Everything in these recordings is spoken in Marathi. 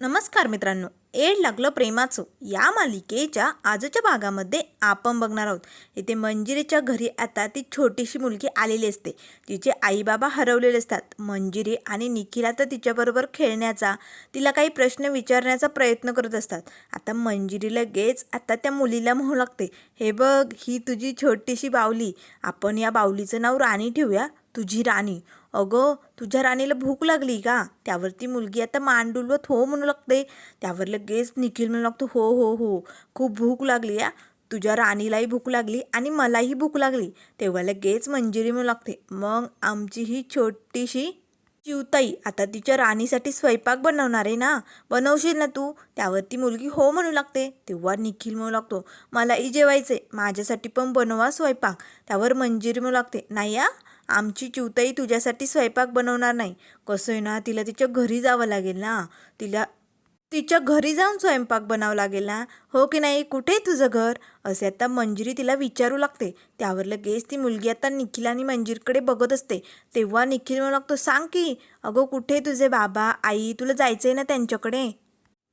नमस्कार मित्रांनो एड लागलं प्रेमाचं. या मालिकेच्या आजच्या भागामध्ये आपण बघणार आहोत. इथे मंजिरीच्या घरी आता ती छोटीशी मुलगी आलेली असते. तिचे आईबाबा हरवलेले असतात. मंजिरी आणि निखिला तर तिच्याबरोबर खेळण्याचा तिला काही प्रश्न विचारण्याचा प्रयत्न करत असतात. आता मंजिरी लगेच आता त्या मुलीला म्हणू लागते. हे बघ ही तुझी छोटीशी बावली. आपण या बावलीचं नाव राणी ठेवूया. तुझी राणी. अगं तुझ्या राणीला भूक लागली का? त्यावरती मुलगी आता मान डुलवत हो म्हणू लागते. त्यावर लगेच निखिल म्हणू लागतो हो हो हो. खूप भूक लागली या तुझ्या राणीलाही भूक लागली आणि मलाही भूक लागली. तेव्हा लगेच मंजिरी म्हणू लागते मग आमची ही छोटीशी चिवताई आता तिच्या राणीसाठी स्वयंपाक बनवणार आहे ना? बनवशील ना तू? त्यावरती मुलगी हो म्हणू लागते. तेव्हा निखिल म्हणू लागतो मलाही जेवायचे माझ्यासाठी पण बनवा स्वयंपाक. त्यावर मंजिरी म्हणू लागते नाही या आमची चिवताई तुझ्यासाठी स्वयंपाक बनवणार नाही. कसं आहे ना तिला तिच्या घरी जावं लागेल ना. तिला तिच्या घरी जाऊन स्वयंपाक बनावं लागेल ना. हो की नाही? कुठे आहे तुझं घर? असे आता मंजिरी तिला विचारू लागते. त्यावर लगेच ती मुलगी आता निखिल आणि मंजिरकडे बघत असते. तेव्हा निखिल म्हणू लागतो सांग की अगं कुठे तुझे बाबा? आई तुला जायचं आहे ना त्यांच्याकडे?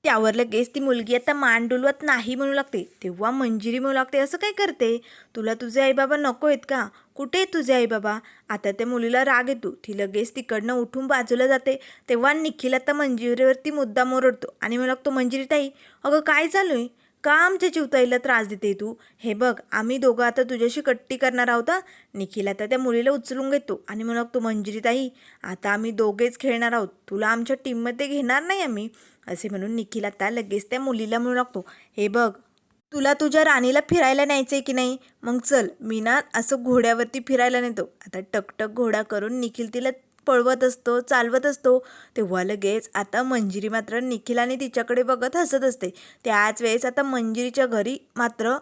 त्यावर लगेच ती मुलगी आता मान डुलवत नाही म्हणू लागते. तेव्हा मंजिरी म्हणू लागते असं काय करते? तुला तुझे आईबाबा नको आहेत का? कुठे तुझे आईबाबा? आता त्या मुलीला राग येतो. ती लगेच तिकडनं उठून बाजूला जाते. तेव्हा निखिल आता मंजिरीवरती मुद्दा ओरडतो आणि मला लागतो मंजिरी ताई अगं काय चालू आहे का आमच्या जीवताईला त्रास देते तू? हे बघ आम्ही दोघं आता तुझ्याशी कट्टी करणार आहोत निखिल आता त्या मुलीला उचलून घेतो आणि म्हणू तो मंजिरी ताई आता आम्ही दोघेच खेळणार आहोत. तुला आमच्या टीममध्ये घेणार नाही आम्ही. असे म्हणून निखिल आता लगेच त्या मुलीला म्हणू लागतो हे बघ तुला तुझ्या राणीला फिरायला न्यायचं आहे की नाही? मग चल मी ना असं घोड्यावरती फिरायला नेतो. आता टकटक घोडा करून निखिल तिला पळवत असतो चालवत असतो. तेव्हा लगेच आता मंजिरी मात्र निखिल आणि तिच्याकडे बघत हसत असते. त्याच वेळेस आता मंजिरीच्या घरी मात्र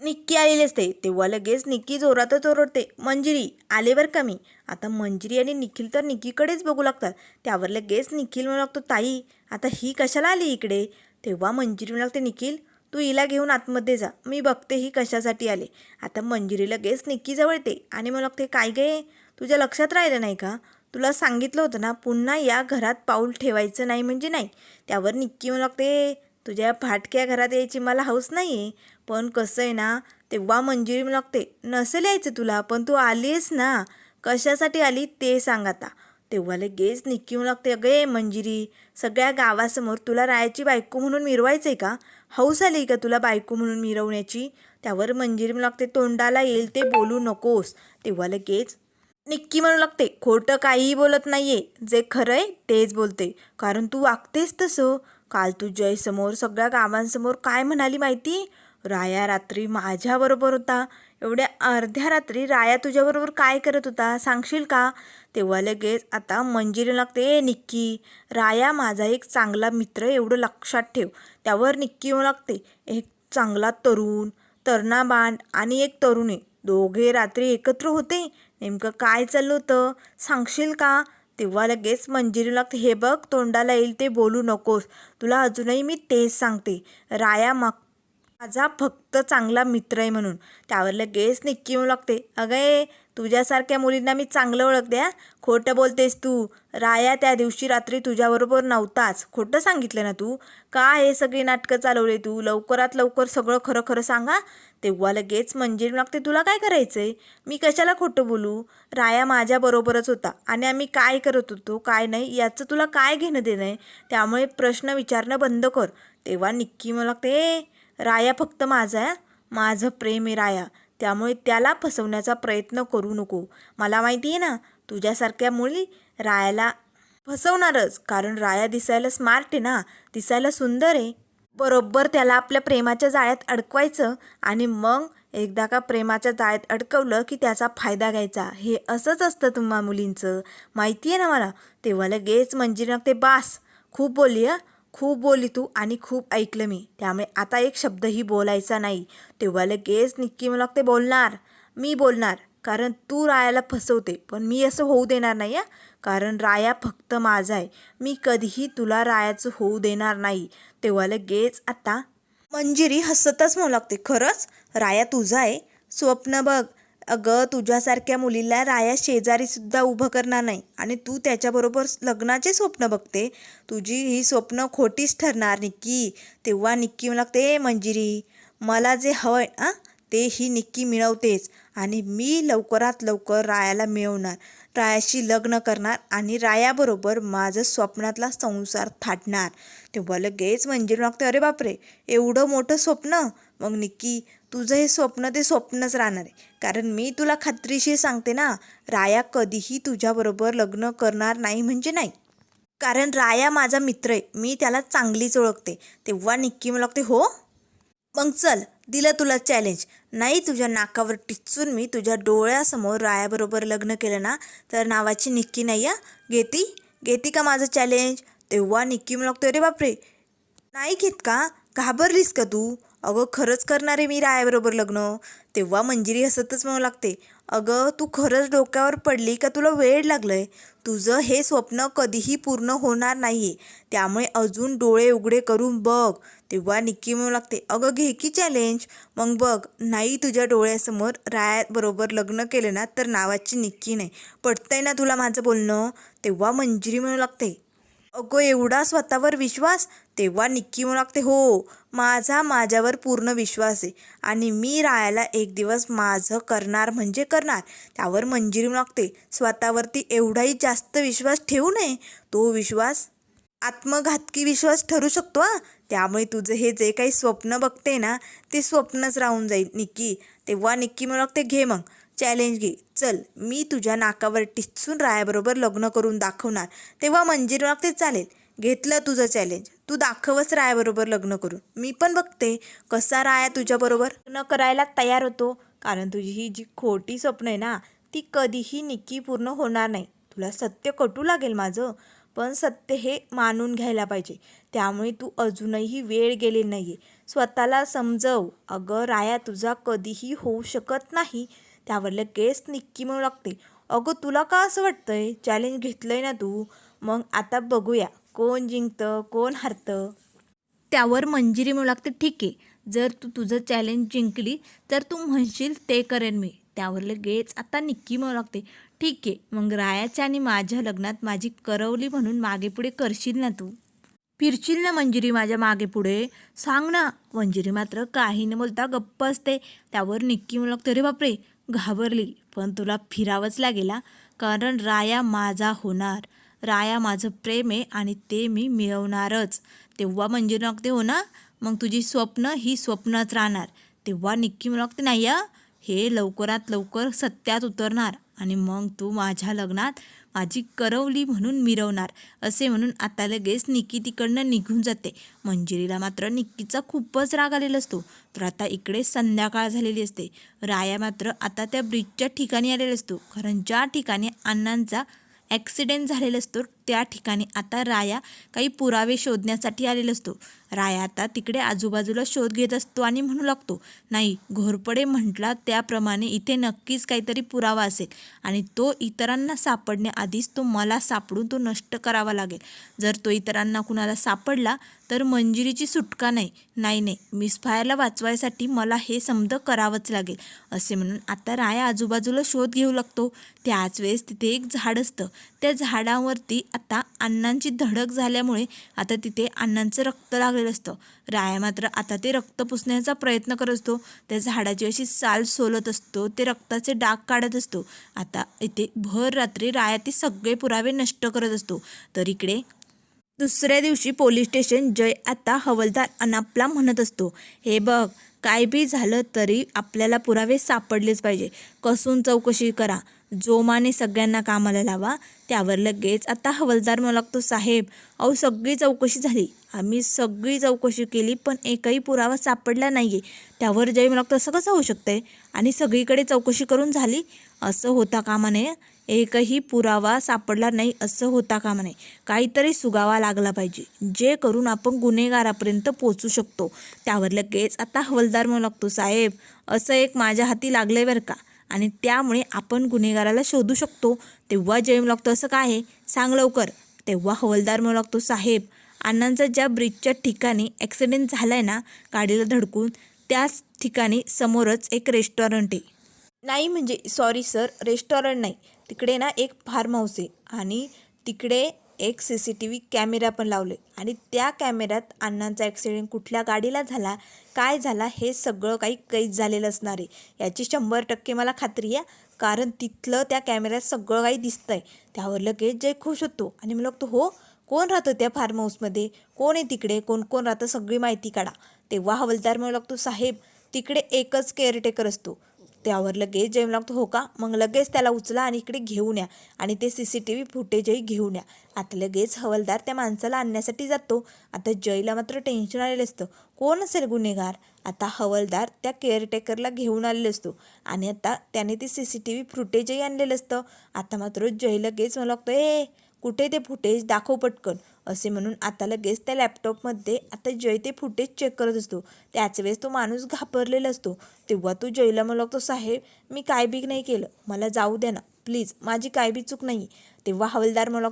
निक्की आलेली असते. तेव्हा लगेच निक्की जोरातच ओरडते. मंजिरी आले कमी का मी? आता मंजिरी आणि निखिल तर निक्कीकडेच बघू लागतात. त्यावर लगेच निखिल म्हणू लागतो ताई आता ही कशाला आली इकडे? तेव्हा मंजिरी म्हणू लागते निखिल तू हिला घेऊन आतमध्ये जा. मी बघते ही कशासाठी आले. आता मंजिरी लगेच निक्कीजवळ येते आणि मला लागते काय गे तुझ्या लक्षात राहिलं नाही का? तुला सांगितलं होतं ना पुन्हा या घरात पाऊल ठेवायचं नाही म्हणजे नाही. त्यावर निक्की म्हणू लागते तुझ्या फाटक्या घरात यायची मला हौस नाही आहे पण कसं आहे ना तेव्हा मंजिरी लागते. नसेल यायचं तुला पण तू आली आहेस ना. कशासाठी आली ते सांग आता. तेव्हा लगेच निक्की म्हणू लागते. अगे मंजिरी सगळ्या गावासमोर तुला रायाची बायको म्हणून मिरवायचं आहे का? हौस आली का तुला बायको म्हणून मिरवण्याची? त्यावर मंजिरी लागते. तोंडाला येईल ते बोलू नकोस. तेव्हा लगेच निक्की म्हणू लागते. खोटं काहीही बोलत नाहीये. जे खरं आहे तेच बोलते. कारण तू वागतेस तसं. काल तू जयसमोर सगळ्या गावांसमोर काय म्हणाली माहिती? राया रात्री माझ्याबरोबर होता. एवढ्या अर्ध्या रात्री राया तुझ्याबरोबर काय करत होता सांगशील का? तेव्हा लगेच आता मंजिरी लागते. ए निक्की राया माझा एक चांगला मित्र एवढं लक्षात ठेव. त्यावर निक्की येऊ लागते. एक चांगला तरुण तरणाबांड आणि एक तरुणी. दोघे रात्री एकत्र होते. नेमकं काय चाललं होतं? सांगशील का? तेव्हा लगेच मंजिरी लागते. हे बघ तोंडाला येईल ते बोलू नकोस. तुला अजूनही मी तेच सांगते. राया मग माझा फक्त चांगला मित्र आहे म्हणून. त्यावर लगेच निक्की येऊ लागते. अगं तुझ्यासारख्या मुलींना मी चांगलं ओळखते हा. खोटं बोलतेस तू. राया त्या दिवशी रात्री तुझ्याबरोबर नव्हताच. खोटं सांगितलं ना तू? का हे सगळी नाटकं चालवले तू? लवकरात लवकर सगळं खरं खरं सांगा. तेव्हा लगेच मंजिरी लागते तुला काय करायचं आहे मी कशाला खोटं बोलू? राया माझ्याबरोबरच होता. आणि आम्ही काय करत होतो काय नाही याचं तुला काय घेणं देणं आहे? त्यामुळे प्रश्न विचारणं बंद कर. तेव्हा निक्की मला लागते राया फक्त माझा आहे माझं प्रेम आहे राया. त्यामुळे त्याला फसवण्याचा प्रयत्न करू नको. मला माहिती आहे ना तुझ्यासारख्या मुली रायाला फसवणारच. कारण राया दिसायला स्मार्ट आहे ना दिसायला सुंदर आहे. बरोबर त्याला आपल्या प्रेमाच्या जाळ्यात अडकवायचं आणि मग एकदा का प्रेमाच्या जाळ्यात अडकवलं की त्याचा फायदा घ्यायचा. हे असंच असतं तुम्हा मुलींचं. माहिती आहे ना मला? तेव्हा लगेच मंजिरा ते बास. खूप बोलली हं. खूप बोलली तू आणि खूप ऐकलं मी. त्यामुळे आता एक शब्दही बोलायचा नाही. तेव्हा लगेच निक्की मला लागते बोलणार. मी बोलणार. कारण तू रायाला फसवते. पण मी असं होऊ देणार नाही आहे कारण राया फक्त माझा आहे. मी कधीही तुला रायाचं होऊ देणार नाही. तेव्हा लगेच आता मंजिरी हसतच म्हणू लागते खरंच? राया तुझा आहे? स्वप्न बघ. अगं तुझ्यासारख्या मुलीला राया शेजारीसुद्धा उभं करणार नाही. आणि तू त्याच्याबरोबर लग्नाचे स्वप्न बघते. तुझी ही स्वप्न खोटीच ठरणार निक्की. तेव्हा निक्की मला लागते मंजिरी मला जे हवं आहे ना ते ही निक्की मिळवतेच. आणि मी लवकरात लवकर रायाला मिळवणार. रायाशी लग्न करणार आणि रायाबरोबर माझं स्वप्नातला संसार थाटणार तेव्हा लगेच मंजिरी लागते अरे बापरे एवढं मोठं स्वप्न? मग निक्की तुझं हे स्वप्न ते स्वप्नच राहणार आहे. कारण मी तुला खात्रीशी सांगते ना राया कधीही तुझ्याबरोबर लग्न करणार नाही म्हणजे नाही. कारण राया माझा मित्र आहे मी त्याला चांगलीच ओळखते. तेव्हा निक्की मला लागते हो मग चल दिलं तुला चॅलेंज नाही तुझ्या नाकावर टिचून मी तुझ्या डोळ्यासमोर रायाबरोबर लग्न केलं ना तर नावाची निक्की नाही या घेती? घेती का माझं चॅलेंज तेव्हा निक्की म्हणतो लागतो अरे बापरे! नाही घेत का? घाबरलीस का तू? अगं खरंच करणार आहे मी रायाबरोबर लग्न. तेव्हा मंजिरी हसतच म्हणू लागते अगं तू खरंच डोक्यावर पडली का तुला वेळ लागलं आहे तुझं हे स्वप्न कधीही पूर्ण होणार नाही. त्यामुळे अजून डोळे उघडे करून बघ. तेव्हा निक्की म्हणू लागते अगं घे की चॅलेंज मग बघ नाही तुझ्या डोळ्यासमोर रायाबरोबर लग्न केलं ना तर नावाची निक्की नाही. पटतंय ना तुला माझं बोलणं? तेव्हा मंजिरी म्हणू लागते अगं एवढा स्वतःवर विश्वास? तेव्हा निक्की म्हणू लागते हो. माझा माझ्यावर पूर्ण विश्वास आहे. आणि मी रायाला एक दिवस माझं करणार म्हणजे करणार. त्यावर मंजिरी म्हणू लागते स्वतःवरती एवढाही जास्त विश्वास ठेवू नये. तो विश्वास आत्मघातकी विश्वास ठरू शकतो हा. त्यामुळे तुझं हे जे काही स्वप्न बघते ना ते स्वप्नच राहून जाईल. निक्की तेव्हा निक्की म्हणू लागते घे मग चॅलेंज घे. चल मी तुझ्या नाकावर टिचून रायाबरोबर लग्न करून दाखवणार. तेव्हा मंजिरी लागते चालेल. घेतलं तुझं चॅलेंज तू दाखवच रायाबरोबर लग्न करून. मी पण बघते कसा राया तुझ्याबरोबर. लग्न करायला तयार होतो. कारण तुझी ही जी खोटी स्वप्न आहे ना ती कधीही निक्की पूर्ण होणार नाही. तुला सत्य कटू लागेल माझं. पण सत्य हे मानून घ्यायला पाहिजे. त्यामुळे तू अजूनही वेळ गेली नाही आहे स्वतःला समजव. अगं राया तुझा कधीही होऊ शकत नाही. त्यावर लगेच निक्की म्हणू लागते. अगं तुला का असं वाटतंय? चॅलेंज घेतलंय ना तू? मग आता बघूया. कोण जिंकतं कोण हरतं? त्यावर मंजिरी मिळू लागते. ठीक. आहे जर तू तुझं चॅलेंज जिंकली तर तू म्हणशील ते करेन मी. त्यावर लगेच आता निक्की म्हणू लागते. ठीक. आहे मग रायाच्या आणि माझ्या लग्नात माझी करवली म्हणून मागेपुढे करशील ना तू? फिरशील ना मंजिरी माझ्या मागे पुढे सांग ना. मंजिरी मात्र काही न बोलता गप्प असते. त्यावर निक्की म्हणू लागते. अरे बापरे! घाबरली. पण तुला फिरावंच लागेल कारण राया माझा होणार. राया माझं प्रेम आहे आणि ते मी मिळवणारच. तेव्हा मंजिरी लागते हो ना? मग तुझी स्वप्न ही स्वप्नच राहणार. तेव्हा निक्की म्हणू नाही हे लवकरात लवकर सत्यात उतरणार आणि मग तू माझ्या लग्नात माझी करवली म्हणून मिरवणार. असे म्हणून आता लगेच निक्की तिकडनं निघून जाते. मंजिरीला मात्र निक्कीचा खूपच राग आलेला असतो. तर आता इकडे संध्याकाळ झालेली असते. राया मात्र आता त्या ब्रिजच्या ठिकाणी आलेला असतो. कारण ज्या ठिकाणी अण्णांचा ॲक्सिडेंट झालेला असतो. त्या ठिकाणी आता राया काही पुरावे शोधण्यासाठी आलेला असतो. राया आता तिकडे आजूबाजूला शोध घेत असतो आणि म्हणू लागतो नाही घोरपडे म्हटला त्याप्रमाणे इथे नक्कीच काहीतरी पुरावा असेल आणि तो इतरांना सापडण्याआधीच तो मला सापडून तो नष्ट करावा लागेल. जर तो इतरांना कुणाला सापडला तर मंजिरीची सुटका नाही. नाही नाही मिस फायरला वाचवायसाठी मला हे समद करावंच लागेल. असे म्हणून आता राया आजूबाजूला शोध घेऊ लागतो. त्याच वेळेस तिथे एक झाड असतं. त्या झाडावरती आता अण्णांची धडक झाल्यामुळे आता तिथे अण्णांचं रक्त लागलेलं असतं. राया मात्र आता ते रक्त पुसण्याचा प्रयत्न करत असतो. त्या झाडाची अशी साल सोलत असतो. ते रक्ताचे डाग काढत असतो. आता इथे भर रात्री राया ते सगळे पुरावे नष्ट करत असतो. तर इकडे दुसऱ्या दिवशी पोलीस स्टेशन जय आता हवलदार अनापला म्हणत असतो. हे बघ काय बी झालं तरी आपल्याला पुरावे सापडलेच पाहिजे. कसून चौकशी करा. जोमाने सगळ्यांना कामाला लावा. त्यावर लगेच आता हवलदार म्हणू लागतो साहेब अहो सगळी चौकशी झाली. आम्ही सगळी चौकशी केली पण एकही पुरावा सापडला नाही आहे त्यावर जय म्हणू लागतो असं कसं होऊ शकतंय? आणि सगळीकडे चौकशी करून झाली? असं होता कामा नये. एकही पुरावा सापडला नाही असं होता कामा नाही काहीतरी सुगावा लागला पाहिजे जे करून आपण गुन्हेगारापर्यंत पोचू शकतो. त्यावर लगेच आता हवलदार म्हणू लागतो साहेब असं एक माझ्या हाती लागलंय बरं का? आणि त्यामुळे आपण गुन्हेगाराला शोधू शकतो. तेव्हा जय लागतो असं काय आहे? सांग लवकर. तेव्हा हवलदार म्हणू लागतो साहेब अण्णांचा ज्या ब्रिजच्या ठिकाणी ॲक्सिडेंट झाला आहे ना गाडीला धडकून त्याच ठिकाणी समोरच एक रेस्टॉरंट आहे. नाही म्हणजे सॉरी सर रेस्टॉरंट नाही. तिकडे ना एक फार्म हाऊस आहे आणि तिकडे एक C C T V camera पण लावले. आणि त्या कॅमेऱ्यात अण्णांचा ॲक्सिडेंट कुठल्या गाडीला झाला काय झाला हे सगळं काही कैद झालेलं असणार आहे. याची शंभर टक्के मला खात्री आहे कारण तिथलं त्या कॅमेऱ्यात सगळं काही दिसतं आहे त्यावर लगेच जय खुश होतो आणि मी लागतो हो कोण राहतं त्या फार्म हाऊसमध्ये? कोण आहे तिकडे? कोण कोण राहतं? सगळी माहिती काढा. तेव्हा हवलदार म्हणू लागतो साहेब तिकडे एकच केअरटेकर असतो. त्यावर लगेच जेम लागतो. हो का? मग लगेच त्याला उचला आणि इकडे घेऊन या. आणि ते सी सी टी व्ही फुटेजही घेऊन या. आता लगेच हवलदार त्या माणसाला आणण्यासाठी जातो. आता जयला मात्र टेन्शन आलेलं असतं. कोण असेल गुन्हेगार? आता हवलदार त्या केअरटेकरला घेऊन आलेलं असतो. आणि आता त्याने ते सी सी टी व्ही फुटेजही आणलेलं असतं. आता मात्र जय लगेच मला लागतो ए कुठे ते फुटेज दाखव पटकन असे म्हणून आता लगेच त्या लॅपटॉपमध्ये आता जय ते फुटेज चेक करत असतो. त्याच वेळेस तो माणूस घाबरलेला असतो. तेव्हा तो जयला मला साहेब मी काय बी नाही केलं. मला जाऊ द्या ना. प्लीज माझी काय बी चूक नाही. तेव्हा हवलदार मला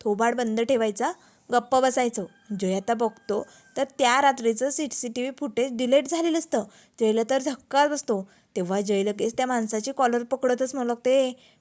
थोबाड बंद ठेवायचा. गप्प बसायचं. जय आता बघतो तर त्या रात्रीचं C C T V footage delete झालेलं असतं. जयला तर धक्का बसतो. तेव्हा जय लगेच त्या माणसाची कॉलर पकडतच मला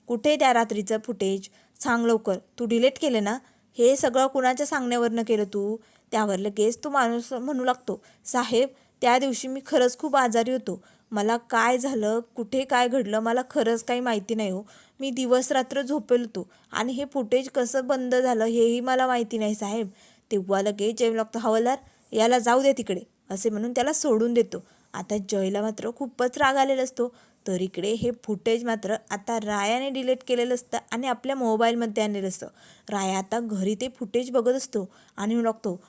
कुठे त्या रात्रीचं फुटेज सांग लवकर. तू डिलीट केलं ना हे सगळं कुणाच्या सांगण्यावरनं केलं तू? त्यावर लगेच तो माणूस म्हणू लागतो साहेब त्या दिवशी मी खरंच खूप आजारी होतो. मला काय झालं? कुठे काय घडलं? मला खरंच काही माहिती नाही हो. मी दिवस रात्र झोपेल होतो. आणि हे फुटेज कसं बंद झालं हेही मला माहिती नाही साहेब. तेव्हा लगेच जय लागतो. हवालदार याला जाऊ दे तिकडे. असे म्हणून त्याला सोडून देतो. आता जयला मात्र खूपच राग आलेला असतो. तर इकडे हे फुटेज मात्र आता रायाने डिलीट केलेलं असतं आणि आपल्या मोबाईलमध्ये आणलेलं असतं. राया आता घरी ते फुटेज बघत असतो आणि म्हणू लागतो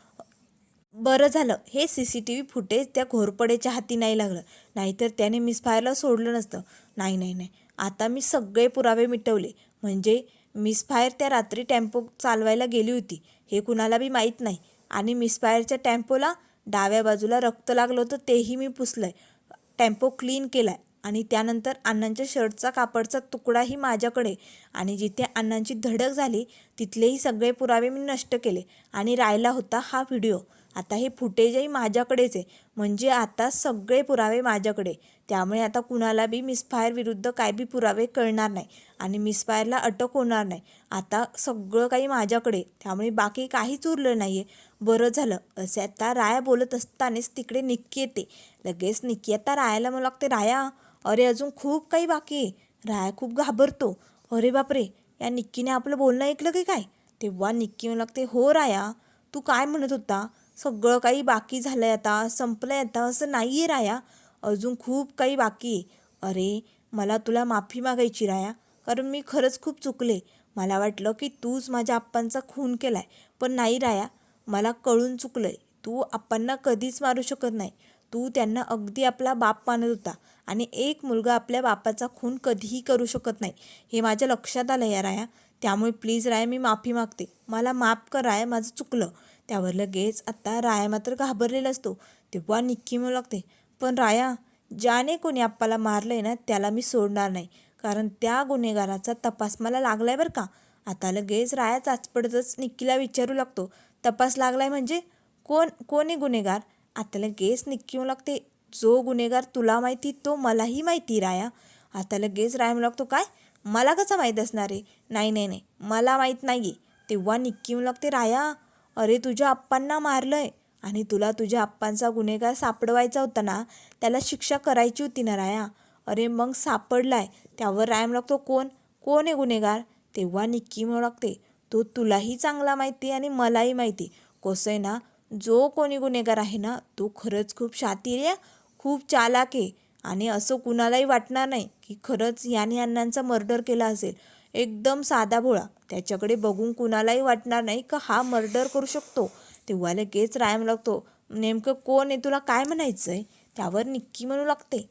बरं झालं हे C C T V footage त्या घोरपडेच्या हाती नाही लागलं. नाहीतर त्याने मिसफायरला सोडलं नसतं. नाही नाही नाही. आता मी सगळे पुरावे मिटवले. म्हणजे मिसफायर त्या रात्री टेम्पो चालवायला गेली होती. हे कुणाला बी माहीत नाही. आणि मिसफायरच्या टेम्पोला डाव्या बाजूला रक्त लागलं होतं तेही मी पुसलं आहे टेम्पो क्लीन केला आहे आणि त्यानंतर अण्णांच्या शर्टचा कापडचा तुकडाही माझ्याकडे. आणि जिथे अण्णांची धडक झाली तिथलेही सगळे पुरावे मी नष्ट केले आणि राहिला होता हा व्हिडिओ. आता हे फुटेजही माझ्याकडेच आहे म्हणजे आता सगळे पुरावे माझ्याकडे. त्यामुळे आता कुणाला बी मिसफायर विरुद्ध काय बी पुरावे कळणार नाही आणि मिसफायरला अटक होणार नाही. आता सगळं काही माझ्याकडे त्यामुळे बाकी काहीच उरलं नाही आहे बरं झालं असे आता राया बोलत असतानाच तिकडे निक्की येते. लगेच निक्की आता रायाला मला लागते राया अरे अजून खूप काही बाकी आहे. राया खूप घाबरतो. अरे बापरे या निक्कीने आपलं बोलणं ऐकलं की काय? तेव्हा निक्की मला लागते हो राया तू काय म्हणत होता? सगळं काही बाकी झालं आहे आता संपलं आहे आता असं नाही आहे राया. अजून खूप काही बाकी आहे. अरे मला तुला माफी मागायची राया कारण मी खरंच खूप चुकले. मला वाटलं की तूच माझ्या आप्पांचा खून केला आहे पण नाही राया मला कळून चुकलं आहे तू आप्पांना कधीच मारू शकत नाही. तू त्यांना अगदी आपला बाप मानत होता. आणि एक मुलगा आपल्या बापाचा खून कधीही करू शकत नाही. हे माझ्या लक्षात आलं या राया. त्यामुळे प्लीज राया मी माफी मागते. मला माफ कर राया माझं चुकलं. त्यावर लगेच आत्ता राया मात्र घाबरलेला असतो. तेव्हा निक्की म्हणू लागते पण राया ज्याने कोणी आप्पाला मारलं आहे ना त्याला मी सोडणार नाही. कारण त्या गुन्हेगाराचा तपास मला लागला आहे बरं का. आता लगेच राया चाचपडतच निक्कीला विचारू लागतो. तपास लागलाय म्हणजे? कोण कोण आहे गुन्हेगार? आताला गेस निक्की लागते. जो गुन्हेगार तुला माहिती तो मलाही माहिती राया. आताला गेस राया म्हणू लागतो काय? मला कसं माहीत असणार आहे? नाही नाही नाही. मला माहीत नाही आहे तेव्हा निक्की म्हणू लागते राया अरे तुझ्या आप्पांना मारलं आहे आणि तुला तुझ्या आप्पांचा गुन्हेगार सापडवायचा होता ना त्याला शिक्षा करायची होती ना राया. अरे मग सापडलाय. त्यावर रायम लागतो कोण? कोण आहे गुन्हेगार? तेव्हा निक्की म्हणू लागते तो तुलाही चांगला माहिती आणि मलाही माहिती. कसं आहे ना जो कोणी गुन्हेगार आहे ना तो खरंच खूप शातीर आहे खूप चालाक आहे. आणि असं कुणालाही वाटणार नाही की खरंच याने अण्णांचा मर्डर केला असेल. एकदम साधा भोळा. त्याच्याकडे बघून कुणालाही वाटणार नाही का हा मर्डर करू शकतो. तेव्हा लगेच रायम लागतो. नेमकं कोण आहे तुला काय म्हणायचं आहे त्यावर निक्की म्हणू लागते.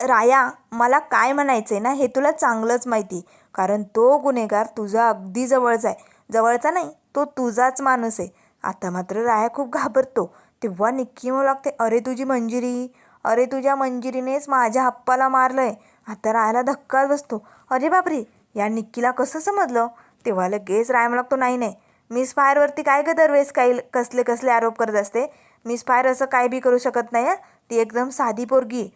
राया मला काय म्हणायचं आहे ना हे तुला चांगलंच माहिती. कारण तो गुन्हेगार तुझा अगदी जवळचा आहे. जवळचा नाही तो तुझाच माणूस आहे. आता मात्र राया खूप घाबरतो. तेव्हा निक्की म्हणू लागते अरे तुझी मंजिरी अरे तुझ्या मंजिरीनेच माझ्या हप्पाला मारलं आहे आता रायाला धक्काच बसतो. अरे बापरे या निक्कीला कसं समजलं? तेव्हा लगेच राय लागतो नाही नाही मिस फायरवरती काय ग दरवेळेस काही कसले कसले आरोप करत असते? मिस फायर असं काय बी करू शकत नाही ती एकदम साधी पोरगी.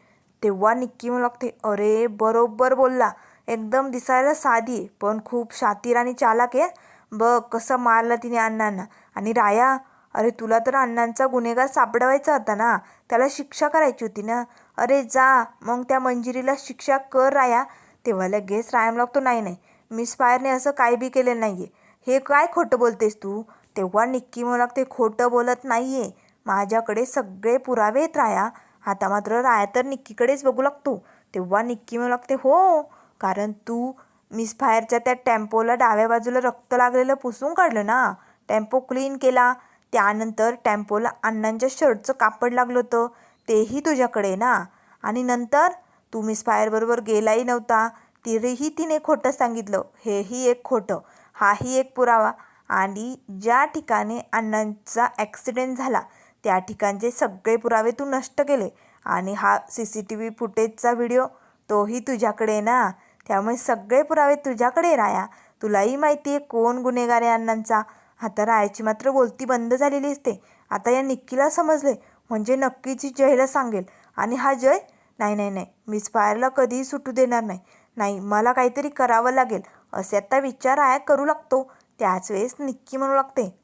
तेव्हा निक्की म्हणू लागते अरे बरोबर बोलला. एकदम दिसायला साधी पण खूप शातीर आणि चालाक आहे बघ कसं मारलं तिने अण्णांना. आणि राया अरे तुला तर अण्णांचा गुन्हेगार सापडवायचा होता ना? त्याला शिक्षा करायची होती ना? अरे जा मग त्या मंजिरीला शिक्षा कर राया. तेव्हा लगेच रायम लागतो नाही नाही मिस फायरने असं काही बी केलेलं नाही आहे हे काय खोटं बोलतेस तू? तेव्हा निक्की म्हणू लागते खोटं बोलत नाही आहे माझ्याकडे सगळे पुरावे आहेत राया. आता मात्र राया तर निक्कीकडेच बघू लागतो. तेव्हा निक्की म्हणू लागते हो कारण तू मिस फायरच्या त्या टेम्पोला डाव्या बाजूला रक्त लागलेलं पुसून काढलं ना? टेम्पो क्लीन केला. त्यानंतर टेम्पोला अण्णांच्या शर्टचं कापड लागलं होतं. तेही तुझ्याकडे ना? आणि नंतर? तू मिस फायरबरोबर गेलाही नव्हता. तरीही तिने खोटं सांगितलं. हेही एक खोटं. हाही एक पुरावा. आणि ज्या ठिकाणी अण्णांचा ॲक्सिडेंट झाला त्या ठिकाणचे सगळे पुरावे तू नष्ट केले. आणि हा सी सी टी व्ही फुटेजचा व्हिडिओ तोही तुझ्याकडे ना? त्यामुळे सगळे पुरावे तुझ्याकडे राया. तुलाही माहिती आहे कोण गुन्हेगार आहे अण्णांचा. आता रायाची मात्र बोलती बंद झालेली असते. आता या निक्कीला समजले. म्हणजे नक्कीच जयला सांगेल. आणि हा जय? नाही नाही नाही. मिस फायरला कधीही सुटू देणार नाही. नाही मला काहीतरी करावं लागेल. असे आता विचार आया करू लागतो. त्याच वेळेस निक्की म्हणू लागते.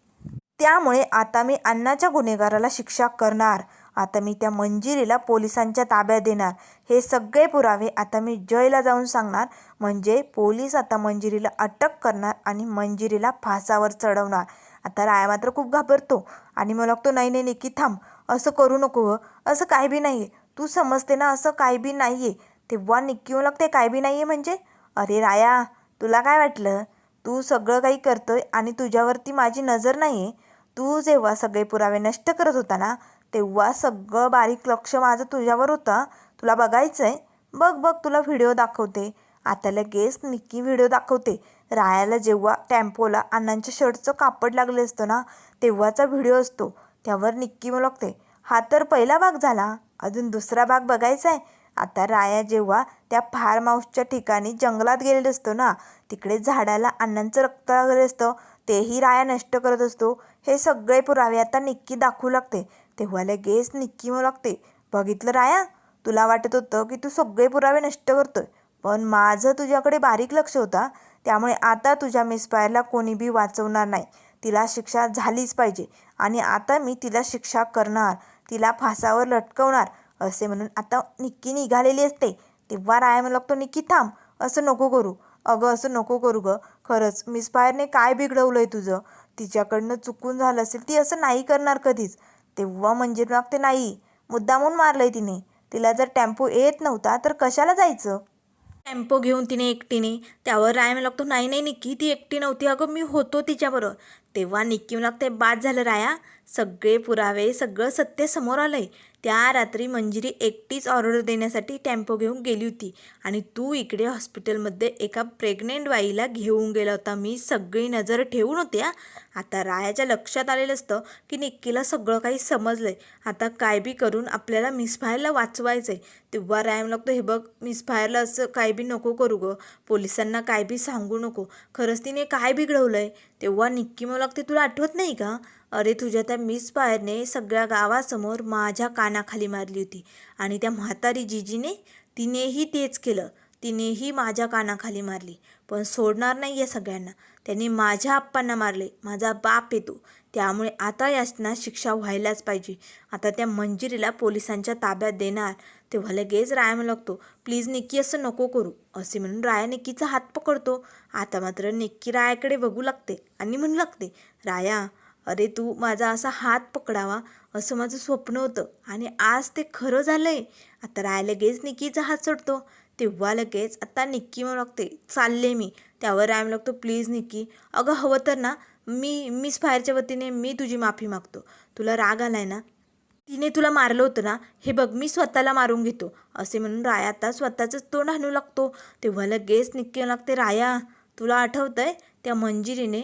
त्यामुळे आता मी अण्णाच्या गुन्हेगाराला शिक्षा करणार. आता मी त्या मंजिरीला पोलिसांच्या ताब्यात देणार. हे सगळे पुरावे आता मी जयला जाऊन सांगणार. म्हणजे पोलीस आता मंजिरीला अटक करणार आणि मंजिरीला फासावर चढवणार. आता राया मात्र खूप घाबरतो. आणि मग लागतो नाही नाही निकी थांब. असं करू नको असं काय बी नाही आहे तू समजते ना असं काय बी नाही आहे तेव्हा निक्की म्हणू लागते काय बी नाही आहे म्हणजे? अरे राया तुला काय वाटलं? तू सगळं काही करतोय आणि तुझ्यावरती माझी नजर नाही आहे तू जेव्हा सगळे पुरावे नष्ट करत होता ना तेव्हा सगळं बारीक लक्ष माझं तुझ्यावर होतं. तुला बघायचं आहे बघ बघ तुला व्हिडिओ दाखवते. आता लगेच निक्की व्हिडिओ दाखवते. रायाला जेव्हा टेम्पोला अण्णांच्या शर्टचं कापड लागले असतं ना तेव्हाचा व्हिडिओ असतो. त्यावर निक्की मग लागते हा तर पहिला भाग झाला. अजून दुसरा भाग बघायचा आहे आता राया जेव्हा त्या फार्म हाऊसच्या ठिकाणी जंगलात गेलेलो असतो ना तिकडे झाडाला अण्णांचं रक्त लागलेलं असतं. तेही राया नष्ट करत असतो. हे सगळे पुरावे आता निक्की दाखवू लागते. तेव्हाले गेस निक्की मग लागते. बघितलं राया? तुला वाटत होतं की तू सगळे पुरावे नष्ट करतोय पण माझं तुझ्याकडे बारीक लक्ष होता. त्यामुळे आता तुझ्या मिसपायरला कोणी बी वाचवणार नाही. तिला शिक्षा झालीच पाहिजे आणि आता मी तिला शिक्षा करणार तिला फासावर लटकवणार असे म्हणून आता निक्की निघालेली असते. तेव्हा राया म्हणू लागतो निक्की थांब असं नको करू. अगं असं नको करू गं. खरंच मिसफायरने काय बिघडवलं आहे तुझं? तिच्याकडनं चुकून झालं असेल ती असं नाही करणार कधीच. तेव्हा म्हणजे मागते नाही मुद्दामून मारलंय तिने. तिला जर टेम्पो येत नव्हता तर कशाला जायचं? टेम्पो घेऊन तिने एकटीने. त्यावर राय म्हणू लागतो नाही नाही निकी ती एकटी नव्हती. अगं मी होतो तिच्याबरोबर. तेव्हा निक्की ते लागते बाद झालं राया. सगळे पुरावे सगळं सत्य समोर आलंय. त्या रात्री मंजिरी एकटीच ऑर्डर देण्यासाठी टेम्पो घेऊन गेली होती. आणि तू इकडे हॉस्पिटलमध्ये एका प्रेग्नेंट बाईला घेऊन गेला होता. मी सगळी नजर ठेवून होते आता रायाच्या लक्षात आलेलं असतं की निक्कीला सगळं काही समजलंय. आता काय बी करून आपल्याला मिस फायरला वाचवायचंय. तेव्हा राय लागतो हे बघ मिस फायरला असं काय बी नको करू गं. पोलिसांना काय बी सांगू नको. खरंच तिने काय बिघडवलं आहे तेव्हा निक्की मग ते तुला आठवत नाही का? अरे तुझ्या त्या मिस फायरने सगळ्या गावासमोर माझ्या कानाखाली मारली होती आणि त्या म्हातारी जिजीने तिनेही तेच केलं. तिनेही माझ्या कानाखाली मारली. पण सोडणार नाही आहे सगळ्यांना. त्यांनी माझ्या आप्पांना मारले. माझा बाप येतो. त्यामुळे आता याचना शिक्षा व्हायलाच पाहिजे. आता त्या मंजिरीला पोलिसांच्या ताब्यात देणार. तेव्हा लगेच राया म्हणू लागतो प्लीज निक्की असं नको करू असे म्हणून राया निक्कीचा हात पकडतो. आता मात्र निक्की रायाकडे बघू लागते आणि म्हणू लागते राया अरे तू माझा असा हात पकडावा असं माझं स्वप्न होतं आणि आज ते खरं झालंय. आता राय लगेच निक्कीचा हात सोडतो. तेव्हा लगेच आता निक्की म्हणू लागते चालले मी. त्यावर राय म्हणू लागतो प्लीज निक्की अगं हवं तर ना मी मिस फायरच्या वतीने मी तुझी माफी मागतो. तुला राग आलाय ना तिने तुला मारलं होतं ना हे बघ मी स्वतःला मारून घेतो. असे म्हणून राया आता स्वतःचंच तोंड हाणू लागतो. तेव्हा लगेच निक्की लागते राया तुला आठवतंय त्या मंजिरीने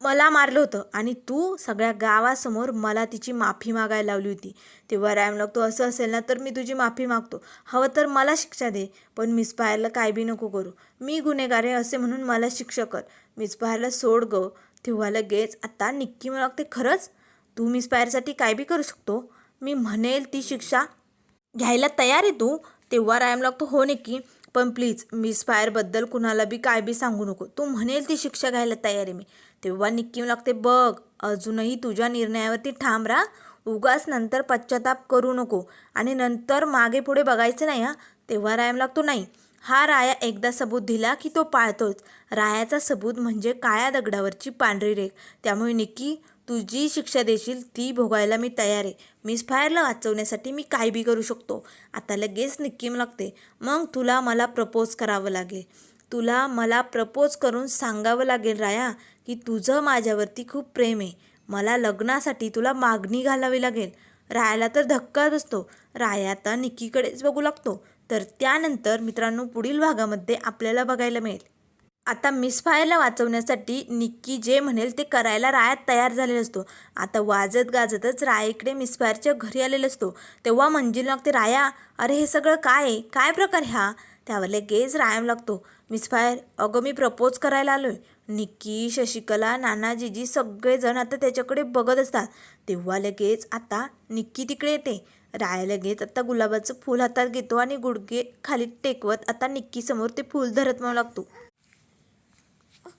मला मारलं होतं आणि तू सगळ्या गावासमोर मला तिची माफी मागायला लावली होती. तेव्हा रॅम लागतो असं असेल ना तर मी तुझी माफी मागतो. हवं तर मला शिक्षा दे पण मिसपायरला काय बी नको करू. मी गुन्हेगार आहे असे म्हणून मला शिक्षा कर. मिसपायरला सोड ग. तेव्हा लगेच आता निक्की मला लागते खरंच? तू मिसपायरसाठी काय बी करू शकतो? मी म्हणेल ती शिक्षा घ्यायला तयार आहे तू. तेव्हा रायम लागतो हो नक्की पण प्लीज मिस फायरबद्दल कुणाला बी काय बी सांगू नको. तू म्हणेल ती शिक्षा घ्यायला तयार आहे मी. तेव्हा निक्की लागते बघ अजूनही तुझ्या निर्णयावरती ठाम राहा. उगाच नंतर पश्चाताप करू नको. आणि नंतर मागे पुढे बघायचं नाही हा. तेव्हा रायम लागतो नाही. हा राया एकदा सबूत दिला की तो पाळतोच. रायाचा सबूत म्हणजे काळ्या दगडावरची पांढरी रेख. त्यामुळे निक्की तू जी शिक्षा देशील ती भोगायला मी तयार आहे. मिस फायरला वाचवण्यासाठी मी काय बी करू शकतो. आता लगेच निक्कीम लागते. मग तुला मला प्रपोज करावं लागेल. तुला मला प्रपोज करून सांगावं लागेल राया की तुझं माझ्यावरती खूप प्रेम आहे. मला लग्नासाठी तुला मागणी घालावी लागेल. रायाला तर धक्का बसतो. राया आता निक्कीकडेच बघू लागतो. तर त्यानंतर मित्रांनो पुढील भागामध्ये आपल्याला बघायला मिळेल. आता मिस फायरला वाचवण्यासाठी निक्की जे म्हणेल ते करायला रायात तयार झालेला असतो. आता वाजत गाजतच रायाकडे मिस फायरच्या घरी आलेला असतो. तेव्हा मंजिल लागते राया अरे हे सगळं काय आहे? काय प्रकार ह्या त्यावर लगेच रायाम लागतो मिस फायर अगं मी प्रपोज करायला आलो आहे निक्की शशिकला नाना जीजी सगळेजण आता त्याच्याकडे बघत असतात. तेव्हा लगेच आता निक्की तिकडे येते. राया लगेच आता गुलाबाचं फूल हातात घेतो आणि गुडघे खाली टेकवत आता निक्कीसमोर ते फूल धरत म्हणू लागतो.